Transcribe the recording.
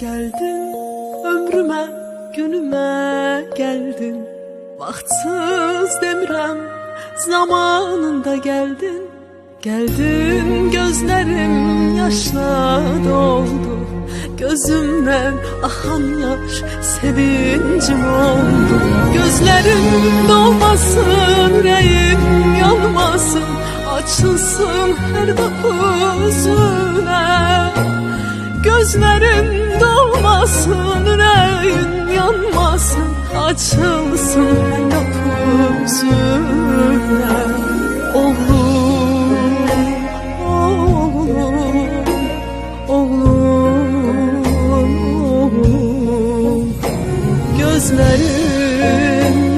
Geldin ömrüme, günüme geldin Vaktsız demirem, zamanında geldin. Geldin gözlerim yaşla doldu. Gözümden akan yaş sevincim oldu. Gözlerim dolmasın, yüreğim yanmasın Açılsın her yüzüne Gözlerin dolmasın, yüreğin yanmasın Açılsın kapısına Oğlum, oğlum, oğlum, oğlum Gözlerin